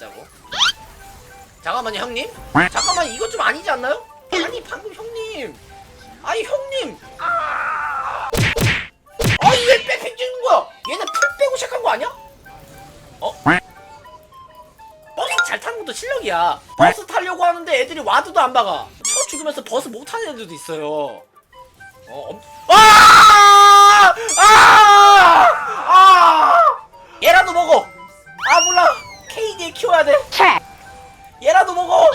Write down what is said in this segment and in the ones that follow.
잡자고 잠깐만요 형님 잠깐만 이거 좀 아니지 않나요? 아니 방금 형님 아니 형님 아 아니 왜 백팩 찍는 거야 얘는 풀 빼고 시작한 거 아니야? 어? 버스 잘 타는 것도 실력이야 버스 타려고 하는데 애들이 와드도 안 박아 쳐 죽으면서 버스 못 타는 애들도 있어요 어, 엄... 아! 아! 아! 얘라도 먹어. 아 몰라. KD에 키워야 돼. 얘라도 먹어.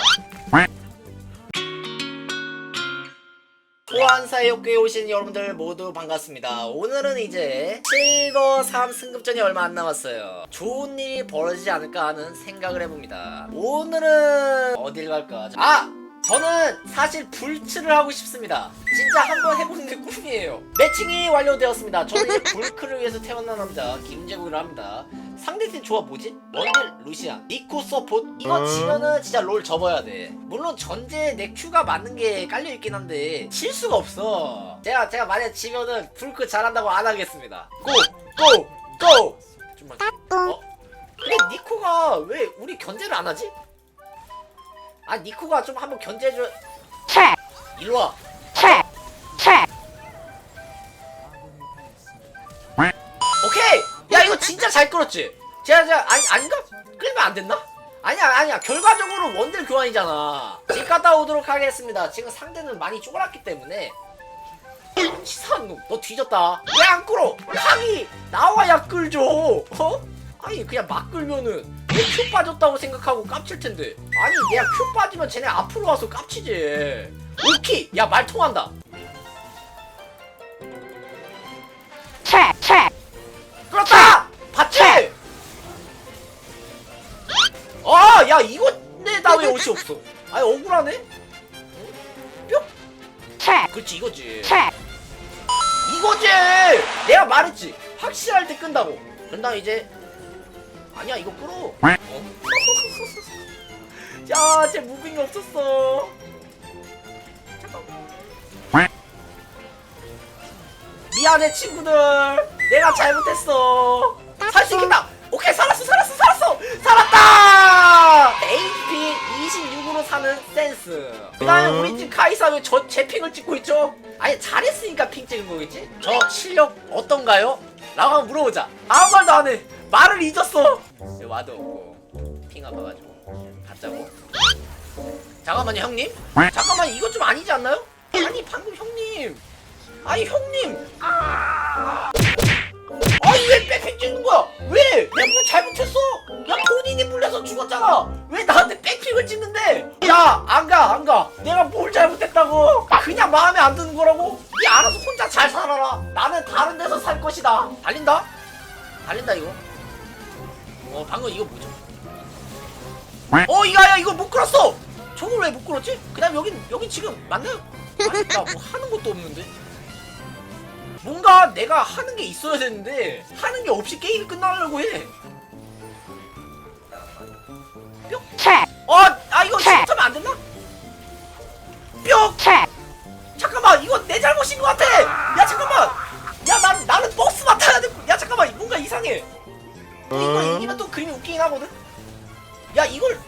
욕구에 오신 여러분들 모두 반갑습니다. 오늘은 이제 실버 3 승급전이 얼마 안 남았어요. 좋은 일이 벌어지지 않을까 하는 생각을 해봅니다. 오늘은 어딜 갈까? 아! 저는 사실 불츠를 하고 싶습니다. 진짜 한번 해보는 게 꿈이에요. 매칭이 완료되었습니다. 저는 이제 불크를 위해서 태어난 남자 김재국이라 합니다. 상대팀 조합 뭐지? 원딜 루시안, 니코 서포트 이거 지면은 진짜 롤 접어야 돼. 물론 전제 내 큐가 맞는 게 깔려 있긴 한데 실수가 없어. 제가 제가 만약 지면은 불크 잘한다고 안 하겠습니다. 고! 고! 고! 좀만. 어? 근데 니코가 왜 우리 견제를 안 하지? 아 니코가 좀 한번 견제해줘. 일로 와. 진짜 잘 끌었지. 제가 제가 아니 아닌가? 끌면 안 됐나? 아니야 아니야 결과적으로 원딜 교환이잖아. 집 갔다 오도록 하겠습니다. 지금 상대는 많이 쪼그랐기 때문에. 치사한 놈, 너 뒤졌다. 왜 안 끌어? 항이 나와야 끌죠. 어? 아니 그냥 막 끌면은 내큐 빠졌다고 생각하고 깝칠 텐데. 아니 내가 큐 빠지면 쟤네 앞으로 와서 깝치지. 오키, 야 말 통한다. 그렇다! 봤지? 아, 야, 이거, 내, 나왜 옷이 없어? 아니, 억울하네? 응? 뿅? 그렇지, 이거지. 이거지! 내가 말했지. 확실할 때 끈다고. 그런 다음 이제, 아니야, 이거 끌어. 어? 야, 쟤 무빙이 없었어. 잠깐만. 미안해, 친구들. 내가 잘못했어. 있겠다. 오케이, 살았어, 살았어, 살았어. 살았다. HP 26으로 사는 센스. 그다음에 우리 팀 카이사 왜저 제 핑을 찍고 있죠? 아니 잘했으니까 핑 찍은 거겠지? 저 실력 어떤가요? 라고 한번 물어보자. 아무 말도 안 해. 말을 잊었어. 와도 없고 핑안 봐가지고 가자고. 잠깐만요, 형님. 잠깐만 이거 좀 아니지 않나요? 아니 방금 형님. 아니 형님. 아. 왜 백팩 찍는 거야? 왜? 내가 뭐 잘못했어? 야 본인이 물려서 죽었잖아. 왜 나한테 백팩을 찍는데? 야 안 가 안 가. 내가 뭘 잘못했다고? 그냥 마음에 안 드는 거라고? 네 알아서 혼자 잘 살아라. 나는 다른 데서 살 것이다. 달린다? 달린다 이거. 어 방금 이거 뭐죠? 어 이거 야 이거 못 끌었어. 저걸 왜 못 끌었지? 그다음 여긴 여기 지금 맞나요? 아니 나뭐 하는 것도 없는데. 뭔가 내가 하는 게 있어야 되는데 하는 게 없이 게임이 끝나려고 해. 뿅. 어, 아 이거 실수하면 안 됐나? 뿅. 잠깐만, 이거 내 잘못인 것 같아. 야 잠깐만. 야, 난 나는 버스 맡아야 돼. 야 잠깐만, 뭔가 이상해. 이거 이기면 또 그림이 웃기긴 하거든. 야 이걸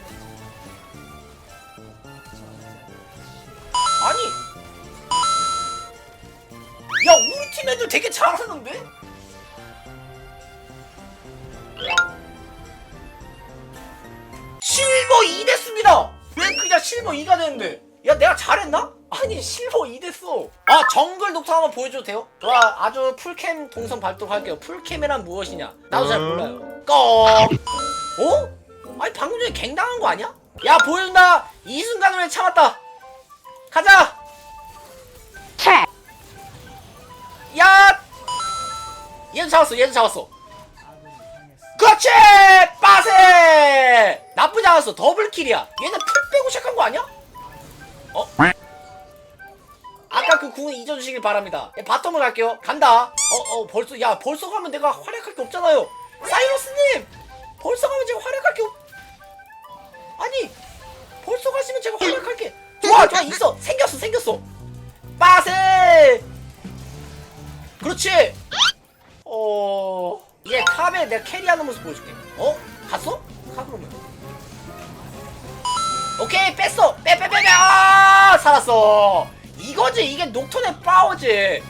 잘하는데? 실버 2 됐습니다! 왜 그냥 실버 2가 됐는데? 야 내가 잘했나? 아니 실버 2 됐어 아 정글 녹화 한번 보여줘도 돼요? 좋아 아주 풀캠 동선 밟도록 할게요 풀캠이란 무엇이냐 나도 잘 몰라요 꺽 어? 아니 방금 전에 갱당한 거 아니야? 야 보여준다 이 순간을 왜 참았다 가자 야! 얘도 잡았어, 얘도 잡았어. 그렇지! 빠세! 나쁘지 않았어, 더블킬이야. 얘는 풀 빼고 시작한 거 아니야? 어? 아까 그 궁은 잊어주시길 바랍니다. 예, 바텀을 갈게요. 간다. 어, 어, 벌써, 야, 벌써 가면 내가 활약할 게 없잖아요. 사이러스님! 벌써 가면 제가 활약할 게 없... 아니! 벌써 가시면 제가 활약할 게... 좋아, 좋아, 있어! 생겼어, 생겼어! 빠세! 그렇지. 탑에 내가 캐리하는 모습 보여줄게. 어? 갔어? 가 그러면. 오케이 뺐어 빼 빼 빼빼 아 살았어 이거지 이게 녹턴의 파워지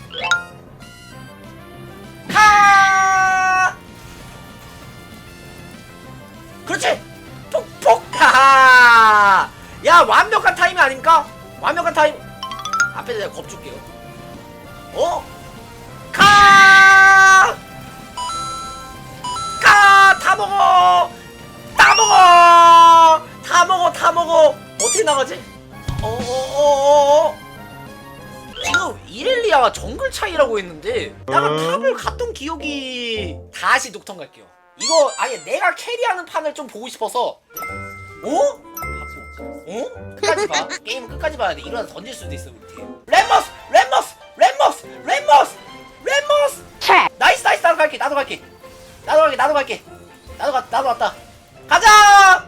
카 그렇지 폭폭 하하 야 완벽한 타이밍 아닙니까 완벽한 타임 앞에서 내가 겁 줄게요 어? 카! 먹어! 다 먹어! 다 먹어, 다 먹어! 어떻게 나가지? 어어어어 지금 이렐리아가 정글 차이라고 했는데 내가 탑을 갔던 기억이 다시 녹턴 갈게요 이거 아예 내가 캐리하는 판을 좀 보고 싶어서 어? 어? 끝까지 봐 게임은 끝까지 봐야 돼 이러다 던질 수도 있어 우리 팀 램머스! 램머스! 램머스! 램머스! 램머스! 나이스 나이스 나도 갈게 나도 갈게 나도 갈게 나도 갈게 나도 가 나도 왔다. 가자!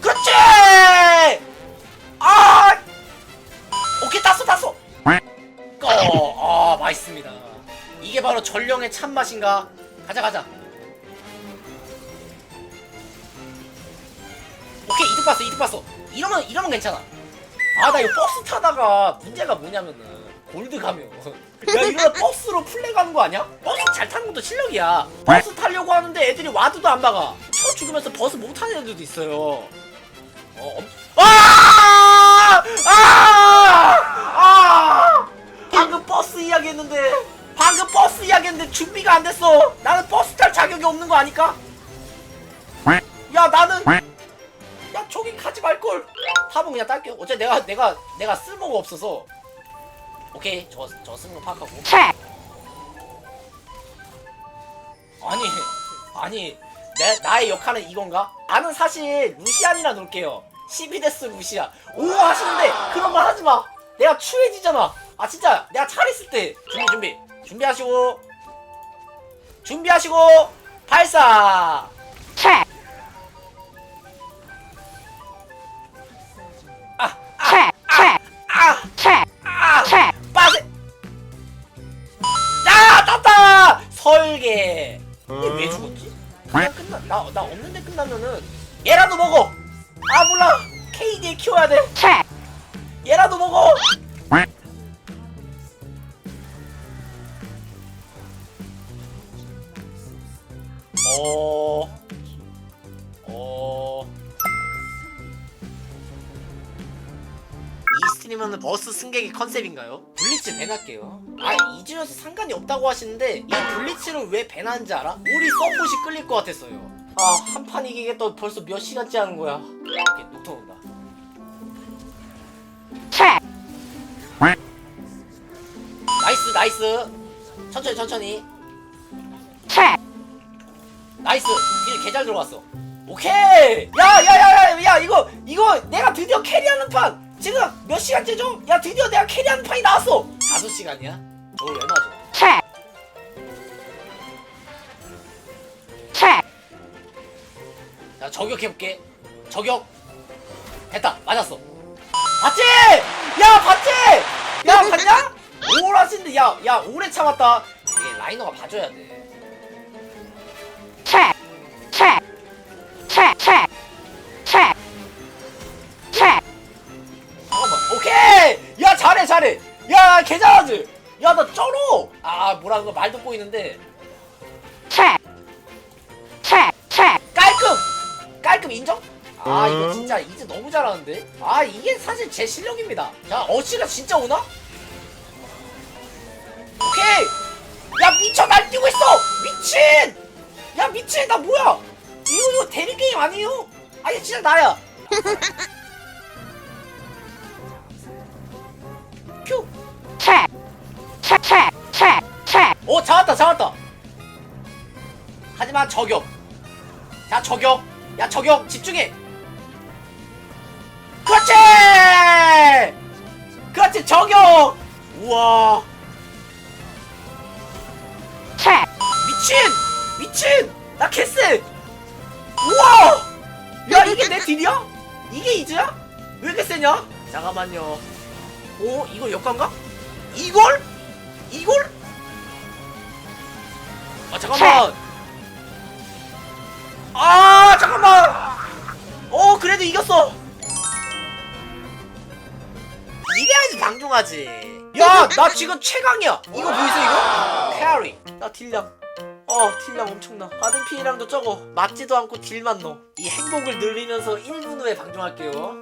그렇지! 아! 오케이 땄어 땄어. 어, 아 맛있습니다. 이게 바로 전령의 참맛인가? 가자 가자. 오케이 이득 봤어 이득 봤어. 이러면 이러면 괜찮아. 아 나 이거 버스 타다가 문제가 뭐냐면은 골드 가면 야 이러다 버스로 플레 가는 거 아니야? 버스 잘 타는 것도 실력이야 버스 타려고 하는데 애들이 와드도 안 박아 쳐 죽으면서 버스 못 타는 애들도 있어요 어, 엄... 아! 아! 아! 방금 버스 이야기 했는데 방금 버스 이야기 했는데 준비가 안 됐어 나는 버스 탈 자격이 없는 거 아니까? 야 나는 야 저기 가지 말걸 탑은 그냥 딸게요 어차피 내가 내가 내가 쓸모가 없어서 오케이 저저거 파악하고. 아니 아니 내 나의 역할은 이건가? 나는 사실 루시안이라 놀게요. 12데스 루시안. 오 하시는데 그런 말 하지 마. 내가 추해지잖아. 아 진짜 내가 차렸을 때 준비 준비. 준비하시고. 준비하시고. 발사 나. 없는데 끝나면은 얘라도 먹어. 아 몰라. KD에 키워야 돼. 얘라도 먹어. 어. 어. 이 스트리머는 버스 승객의 컨셉인가요? 블리츠 밴할게요 아 이중에서 상관이 없다고 하시는데 이 블리츠를 왜 밴하는지 알아? 우리 서폿이 끌릴 것 같았어요 아 한 판 이기겠다 벌써 몇 시간째 하는 거야? 오케이 녹턴 온다. 나이스 나이스. 천천히 천천히. 나이스. 딜 개잘 들어갔어. 오케이! 야 야 야 야 야 이거 이거 내가 드디어 캐리하는 판. 지금 몇 시간째죠? 야 드디어 내가 캐리하는 판이 나왔어. 다섯 시간이야? 왜놔 저격해볼게. 저격. 됐다. 맞았어. 봤지? 야 봤지? 야 봤냐? 오라신데? 야 야 오래 참았다. 이게 라이너가 봐줘야 돼. 잠깐만. 오케이! 야 잘해 잘해. 야 개 잘하지? 야 나 쩔어! 아 뭐라는 거말 듣고 있는데 깔끔 인정? 아 이거 진짜 이제 너무 잘하는데? 아 이게 사실 제 실력입니다. 자 어시가 진짜 오나? 오케이! 야 미쳐 날뛰고 있어! 미친! 야 미친 나 뭐야? 이거 이거 대리 게임 아니에요? 아니 진짜 나야. 큐. 오 잡았다 잡았다. 하지만 저격. 자 저격 야 저격 집중해. 그렇지! 그렇지 저격 우와. 미친! 미친! 나 개쎄 우와! 야 이게 내 딜이야? 이게 이즈야? 왜 이렇게 세냐? 잠깐만요. 오 이거 역관가? 이걸? 이걸? 아 잠깐만 아 잠깐만. 어 그래도 이겼어. 이래야지 방종하지. 야 나 지금 최강이야. 이거 보이세요 이거? 캐리. 나 딜량. 어 딜량 엄청나. 받은 피해량도 적어 맞지도 않고 딜만 넣어. 이 행복을 누리면서 1분 후에 방종할게요